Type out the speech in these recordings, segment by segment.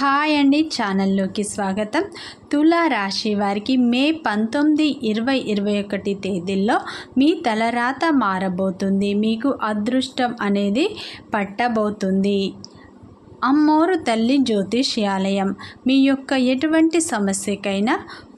Hi అండి ఛానల్లోకి స్వాగతం. తులా రాశి వారికి మే పంతొమ్మిది ఇరవై ఇరవై ఒకటి తేదీల్లో మీ తలరాత మారబోతుంది. మీకు అదృష్టం అనేది పట్టబోతుంది. అమ్మోరు తల్లి జ్యోతిష్యాలయం. మీ యొక్క ఎటువంటి సమస్యకైనా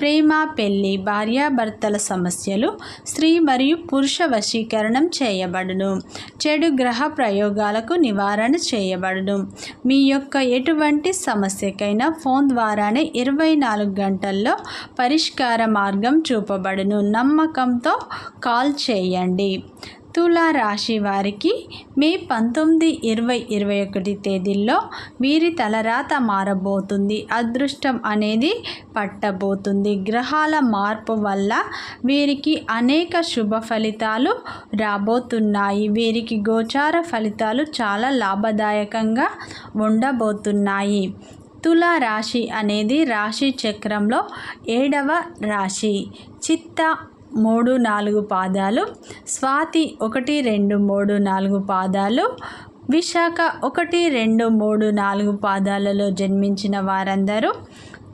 ప్రేమ పెళ్ళి భార్యాభర్తల సమస్యలు స్త్రీ మరియు పురుష వశీకరణం చేయబడును. చెడు గ్రహ ప్రయోగాలకు నివారణ చేయబడును. మీ యొక్క ఎటువంటి సమస్యకైనా ఫోన్ ద్వారానే ఇరవై నాలుగు గంటల్లో పరిష్కార మార్గం చూపబడును. నమ్మకంతో కాల్ చేయండి. తులారాశి వారికి మే పంతొమ్మిది ఇరవై ఇరవై ఒకటి తేదీల్లో వీరి తలరాత మారబోతుంది. అదృష్టం అనేది పట్టబోతుంది. గ్రహాల మార్పు వల్ల వీరికి అనేక శుభ ఫలితాలు రాబోతున్నాయి. వీరికి గోచార ఫలితాలు చాలా లాభదాయకంగా ఉండబోతున్నాయి. తులా రాశి అనేది రాశి చక్రంలో ఏడవ రాశి. చిత్త మూడు నాలుగు పాదాలు స్వాతి ఒకటి రెండు మూడు నాలుగు పాదాలు విశాఖ ఒకటి రెండు మూడు నాలుగు పాదాలలో జన్మించిన వారందరూ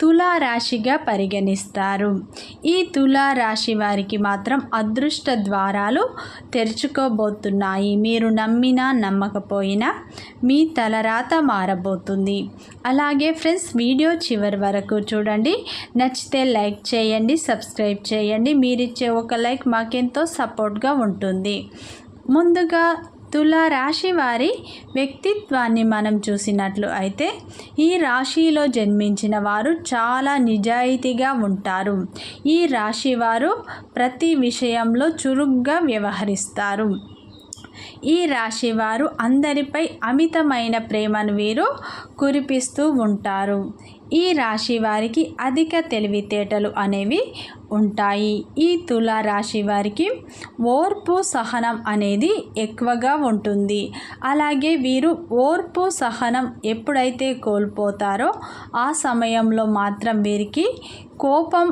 తులారాశిగా పరిగణిస్తారు. ఈ తులారాశి వారికి మాత్రం అదృష్ట ద్వారాలు తెరుచుకోబోతున్నాయి. మీరు నమ్మినా నమ్మకపోయినా మీ తలరాత మారబోతుంది. అలాగే ఫ్రెండ్స్ వీడియో చివరి వరకు చూడండి. నచ్చితే లైక్ చేయండి సబ్స్క్రైబ్ చేయండి. మీరిచ్చే ఒక లైక్ మాకెంతో సపోర్ట్గా ఉంటుంది. ముందుగా తులారాశి వారి వ్యక్తిత్వాన్ని మనం చూసినట్లు అయితే ఈ రాశిలో జన్మించిన వారు చాలా నిజాయితీగా ఉంటారు. ఈ రాశి వారు ప్రతి విషయంలో చురుగ్గా వ్యవహరిస్తారు. ఈ రాశి వారు అందరిపై అమితమైన ప్రేమను వీరు కురిపిస్తూ ఉంటారు. ఈ రాశి వారికి అధిక తెలివితేటలు అనేవి ఉంటాయి. ఈ తులా రాశి వారికి ఓర్పు సహనం అనేది ఎక్కువగా ఉంటుంది. అలాగే వీరు ఓర్పు సహనం ఎప్పుడైతే కోల్పోతారో ఆ సమయంలో మాత్రం వీరికి కోపం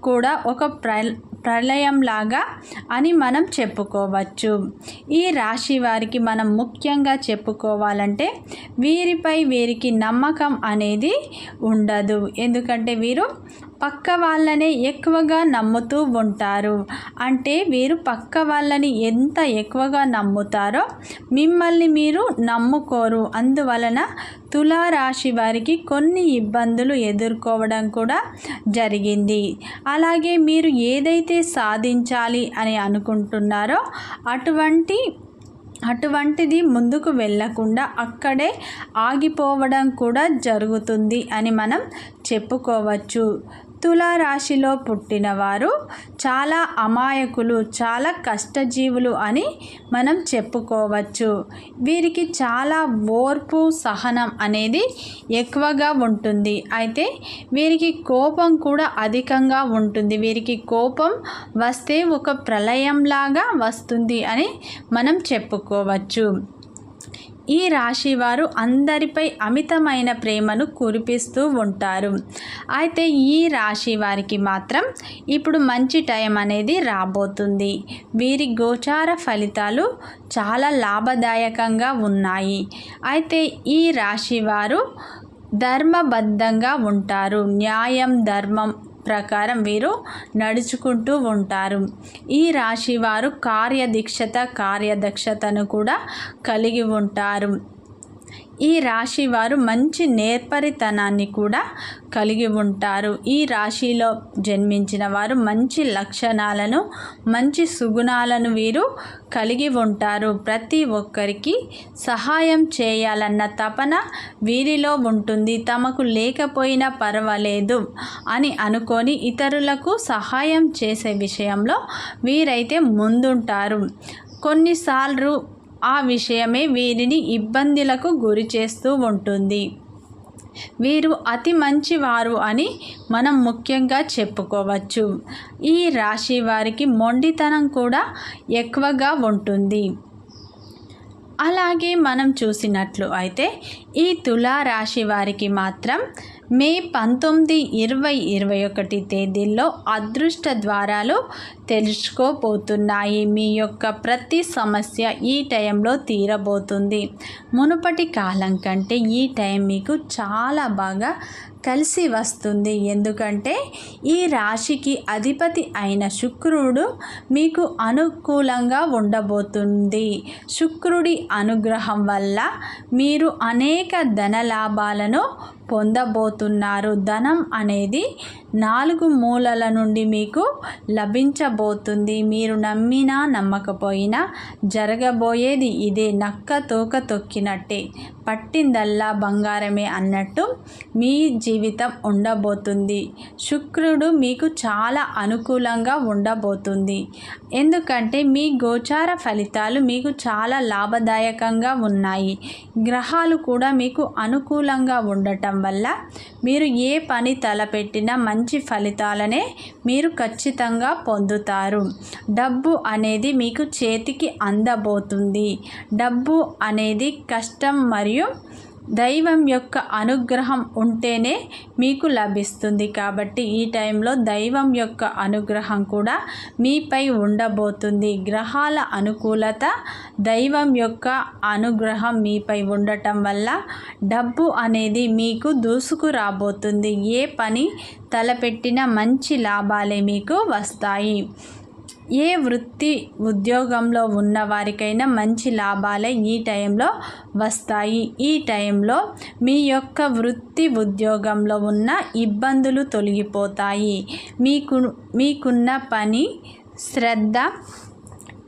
కూడా ఒక ప్ర ప్రళయంలాగా అని మనం చెప్పుకోవచ్చు. ఈ రాశి వారికి మనం ముఖ్యంగా చెప్పుకోవాలంటే వీరిపై వీరికి నమ్మకం అనేది ఉండదు. ఎందుకంటే వీరు పక్క వాళ్ళనే ఎక్కువగా నమ్ముతూ ఉంటారు. అంటే వీరు పక్క వాళ్ళని ఎంత ఎక్కువగా నమ్ముతారో మిమ్మల్ని మీరు నమ్ముకోరు. అందువలన తులారాశి వారికి కొన్ని ఇబ్బందులు ఎదుర్కోవడం కూడా జరిగింది. అలాగే మీరు ఏదైతే సాధించాలి అని అనుకుంటున్నారో అటువంటి అటువంటిది ముందుకు వెళ్ళకుండా అక్కడే ఆగిపోవడం కూడా జరుగుతుంది అని మనం చెప్పుకోవచ్చు. తులారాశిలో పుట్టినవారు చాలా అమాయకులు చాలా కష్టజీవులు అని మనం చెప్పుకోవచ్చు. వీరికి చాలా ఓర్పు సహనం అనేది ఎక్కువగా ఉంటుంది. అయితే వీరికి కోపం కూడా అధికంగా ఉంటుంది. వీరికి కోపం వస్తే ఒక ప్రళయంలాగా వస్తుంది అని మనం చెప్పుకోవచ్చు. ఈ రాశి వారు అందరిపై అమితమైన ప్రేమను కురిపిస్తూ ఉంటారు. అయితే ఈ రాశి వారికి మాత్రం ఇప్పుడు మంచి టైం అనేది రాబోతుంది. వీరి గోచార ఫలితాలు చాలా లాభదాయకంగా ఉన్నాయి. అయితే ఈ రాశి వారు ధర్మబద్ధంగా ఉంటారు. న్యాయం ధర్మం ప్రకారం వీరు నడుచుకుంటూ ఉంటారు. ఈ రాశి వారు కార్యదీక్షత కార్యదక్షతను కూడా కలిగి ఉంటారు. ఈ రాశి వారు మంచి నేర్పరితనాన్ని కూడా కలిగి ఉంటారు. ఈ రాశిలో జన్మించిన వారు మంచి లక్షణాలను మంచి సుగుణాలను వీరు కలిగి ఉంటారు. ప్రతి ఒక్కరికి సహాయం చేయాలన్న తపన వీరిలో ఉంటుంది. తమకు లేకపోయినా పర్వాలేదు అని అనుకొని ఇతరులకు సహాయం చేసే విషయంలో వీరైతే ముందుంటారు. కొన్నిసార్లు ఆ విషయమే వీరిని ఇబ్బందులకు గురి చేస్తూ ఉంటుంది. వీరు అతి మంచివారు అని మనం ముఖ్యంగా చెప్పుకోవచ్చు. ఈ రాశి వారికి మొండితనం కూడా ఎక్కువగా ఉంటుంది. అలాగే మనం చూసినట్లు అయితే ఈ తులారాశి వారికి మాత్రం మే పంతొమ్మిది ఇరవై ఇరవై ఒకటి తేదీల్లో అదృష్ట ద్వారాలు తెలుసుకోబోతున్నాయి. మీ యొక్క ప్రతి సమస్య ఈ టైంలో తీరబోతుంది. మునుపటి కాలం కంటే ఈ టైం మీకు చాలా బాగా కలిసి వస్తుంది. ఎందుకంటే ఈ రాశికి అధిపతి అయిన శుక్రుడు మీకు అనుకూలంగా ఉండబోతుంది. శుక్రుడి అనుగ్రహం వల్ల మీరు అనేక ధన లాభాలను పొందబోతున్నారు. ధనం అనేది నాలుగు మూలల నుండి మీకు లభించబోతుంది. మీరు నమ్మినా నమ్మకపోయినా జరగబోయేది ఇదే. నక్క తోక తొక్కినట్టే. పట్టిందల్లా బంగారమే అన్నట్టు మీ జీవితం ఉండబోతుంది. శుక్రుడు మీకు చాలా అనుకూలంగా ఉండబోతుంది. ఎందుకంటే మీ గోచార ఫలితాలు మీకు చాలా లాభదాయకంగా ఉన్నాయి. గ్రహాలు కూడా మీకు అనుకూలంగా ఉండటం వల్ల మీరు ఏ పని తలపెట్టినా మంచి ఫలితాలనే మీరు ఖచ్చితంగా పొందుతారు. డబ్బు అనేది మీకు చేతికి అందబోతుంది. డబ్బు అనేది కష్టం మరియు దైవం యొక్క అనుగ్రహం ఉంటేనే మీకు లభిస్తుంది. కాబట్టి ఈ టైంలో దైవం యొక్క అనుగ్రహం కూడా మీపై ఉండబోతుంది. గ్రహాల అనుకూలత దైవం యొక్క అనుగ్రహం మీపై ఉండటం వల్ల డబ్బు అనేది మీకు దూసుకురాబోతుంది ఏ పని తలపెట్టిన మంచి లాభాలే మీకు వస్తాయి. ఏ వృత్తి ఉద్యోగంలో ఉన్న వారికైనా మంచి లాభాలే ఈ టైంలో వస్తాయి. ఈ టైంలో మీ యొక్క వృత్తి ఉద్యోగంలో ఉన్న ఇబ్బందులు తొలగిపోతాయి. మీకు మీకున్న పని శ్రద్ధ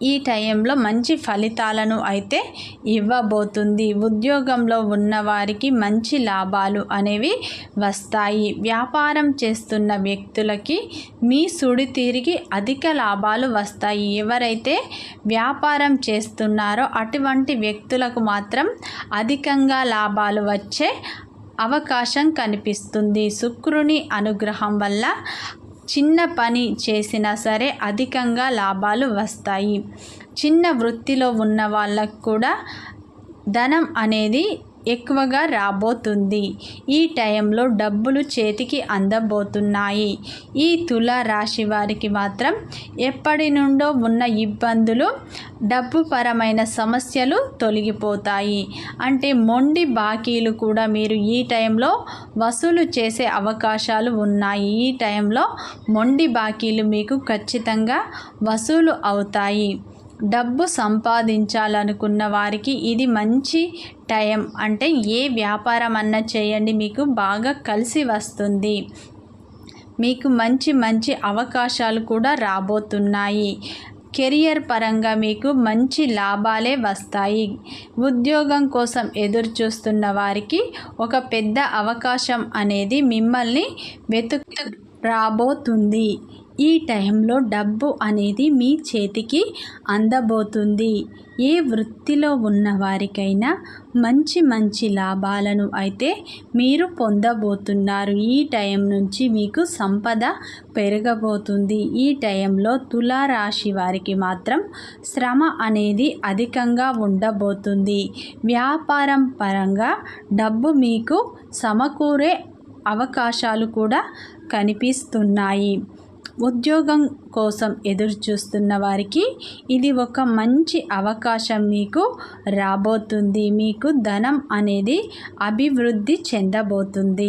ఈ టైంలో మంచి ఫలితాలను అయితే ఇవ్వబోతుంది. ఉద్యోగంలో ఉన్నవారికి మంచి లాభాలు అనేవి వస్తాయి. వ్యాపారం చేస్తున్న వ్యక్తులకి మీ సుడి తిరిగి అధిక లాభాలు వస్తాయి. ఎవరైతే వ్యాపారం చేస్తున్నారో అటువంటి వ్యక్తులకు మాత్రం అధికంగా లాభాలు వచ్చే అవకాశం కనిపిస్తుంది. శుక్రుని అనుగ్రహం వల్ల చిన్న పని చేసినా సరే అధికంగా లాభాలు వస్తాయి. చిన్న వృత్తిలో ఉన్న వాళ్ళకు కూడా ధనం అనేది ఎక్కువగా రాబోతుంది. ఈ టైంలో డబ్బులు చేతికి అందబోతున్నాయి. ఈ తుల రాశి వారికి మాత్రం ఎప్పటి నుండో ఉన్న ఇబ్బందులు డబ్బు పరమైన సమస్యలు తొలగిపోతాయి. అంటే మొండి బాకీలు కూడా మీరు ఈ టైంలో వసూలు చేసే అవకాశాలు ఉన్నాయి. ఈ టైంలో మొండి బాకీలు మీకు ఖచ్చితంగా వసూలు అవుతాయి. డబ్బు సంపాదించాలనుకున్న వారికి ఇది మంచి టైం. అంటే ఏ వ్యాపారం అన్నా చేయండి మీకు బాగా కలిసి వస్తుంది. మీకు మంచి మంచి అవకాశాలు కూడా రాబోతున్నాయి. కెరియర్ పరంగా మీకు మంచి లాభాలే వస్తాయి. ఉద్యోగం కోసం ఎదురు చూస్తున్న వారికి ఒక పెద్ద అవకాశం అనేది మిమ్మల్ని వెతుకు రాబోతుంది. ఈ టైంలో డబ్బు అనేది మీ చేతికి అందబోతుంది. ఏ వృత్తిలో ఉన్న వారికైనా మంచి మంచి లాభాలను అయితే మీరు పొందబోతున్నారు. ఈ టైం నుంచి మీకు సంపద పెరగబోతుంది. ఈ టైంలో తులారాశి వారికి మాత్రం శ్రమ అనేది అధికంగా ఉండబోతుంది. వ్యాపారం పరంగా డబ్బు మీకు సమకూరే అవకాశాలు కూడా కనిపిస్తున్నాయి. ఉద్యోగం కోసం ఎదురు చూస్తున్న వారికి ఇది ఒక మంచి అవకాశం మీకు రాబోతుంది. మీకు ధనం అనేది అభివృద్ధి చెందబోతుంది.